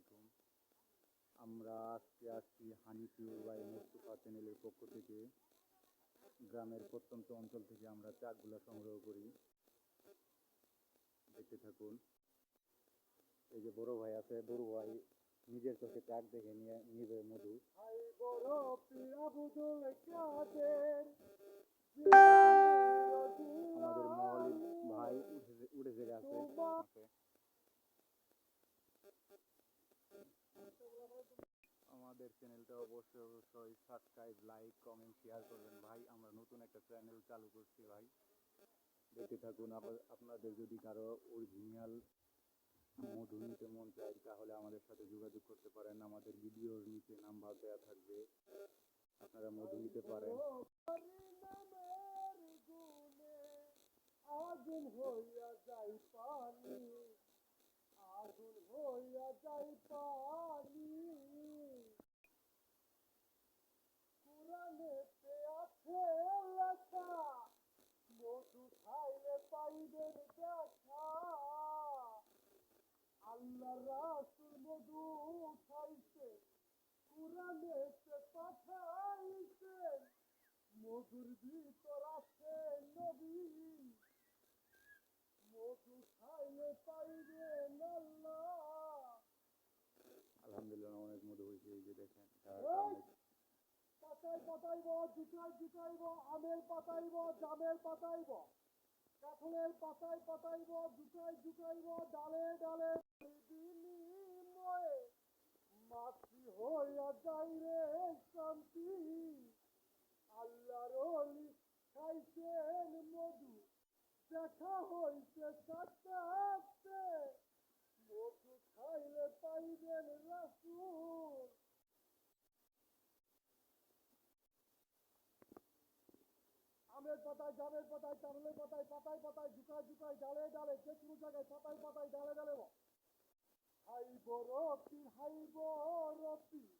আলাইকুম। আমরা আজকে আসছি হানি পিউর বাই মুস্তফা চ্যানেলের পক্ষ থেকে। গ্রামের প্রত্যন্ত অঞ্চল থেকে আমরা চাকগুলো সংগ্রহ করি। দেখতে থাকুন। এই যে বড় ভাই আছে, বড় ভাই নিজের চোখে চাক দেখে নিয়ে নিবে মধু। বড় পিরাবুদুল কাদের আমাদের ভাই উঠে উঠে জেগে আমাদের চ্যানেলটা অবশ্যই অবশ্যই সাবস্ক্রাইব লাইক কমেন্ট শেয়ার করবেন। ভাই, আমরা নতুন একটা চ্যানেল চালু করছি ভাই। দেখতে থাকুন আপনাদের যদি কারও অরিজিনাল মধু নিতে মন চায়, তাহলে আমাদের সাথে যোগাযোগ করতে পারেন। আমাদের ভিডিওর নিচে নাম্বার দেওয়া থাকবে। আপনারা মধু নিতে পারেন। আগুন হইয়া যাই পানি, আগুন হইয়া যাই পানি কোরআনেতে আছে লেখা মধু খাইলে পাইবেন দেখা আল্লাহ রাসুল মধু খাইছে কোরআনেতে পাঠাইছে মধুর ভিতর আছে নবী। মধু খাইলে আল্লাহ আলহামদুলিল্লাহ অনেক মধু হয়েছে এই যে দেখেন পাতাই পাতাইব জুটাই জুটাইব আমের পাতাইব জামের পাতাইব। কাঁঠালের পাতায় পাতাইব জুটাই জুটাইব ডালে ডালে বিনিময়ে মাছি হইয়া যাই রে শান্তি। আল্লাহর অলি খাইছেন মধু। দেখা হইছে কাটাতে মধু খাইলে পাইবেন রাসূল। আমের পাতায়, জামের পাতায় চারলের পাতায় পাতায় পাতায়, ঝুকায় ঝুকায়, ডালে ডালে, যে কোনো জায়গায় পাতায় পাতায়, ডালে ডালে। হাই বরফি হাই বরফি।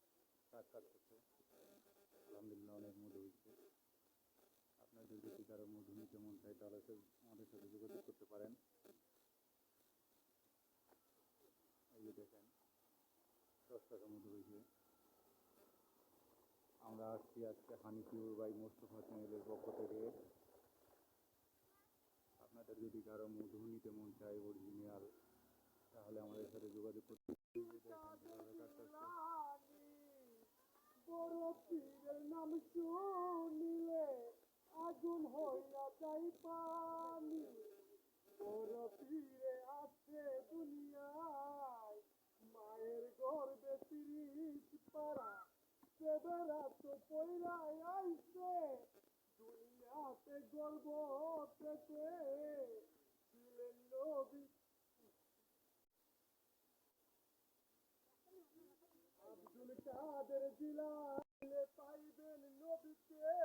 কাজ কাটতেছে আলহামদুলিল্লাহ, অনেক মধু হয়েছে। আপনাদের যদি কারও মধু নিতে মন চায়, তাহলে আমাদের সাথে যোগাযোগ করতে পারেন। এই যে দেখেন, দশ টাকা মধু হয়েছে। আমরা আসছি আজকে হানি পিউর বাই মোস্তফা চ্যানেলের পক্ষ থেকে। আপনাদের যদি কারও মধু নিতে মন চায় অরিজিনাল তাহলে আমাদের সাথে যোগাযোগ করতে পীরের নাম শুনিলে আগুন হইয়া যাই পানি। বড় পীরে আছে দুনিয়ায়, মায়ের গর্বে তিরিশ পারা সেবেরা তো পয়রায় আইছে দুনিয়াতে গর্ব পেতে। ছিলেন নবী। আব্দুল কাদের জিলালে পাইবেন নবীকে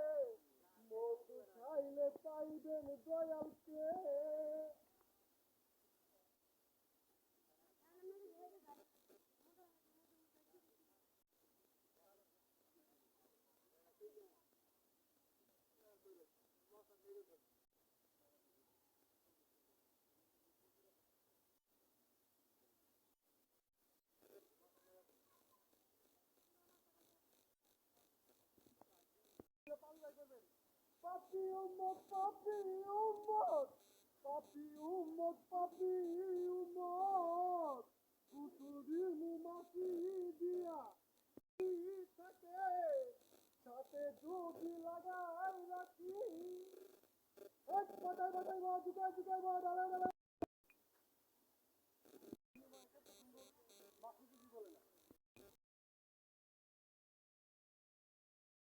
মধু খাইলে পাইবেন দয়ালকে। পাপি উম্মত পাপি উম্মত পাপি উম্মত পাপি উম্মত কুতুরি মাটি দিয়া থাকে সাথে যদি লাগাই রাখি এক বাজাই বাজাই বা জুগাই জুগাই বা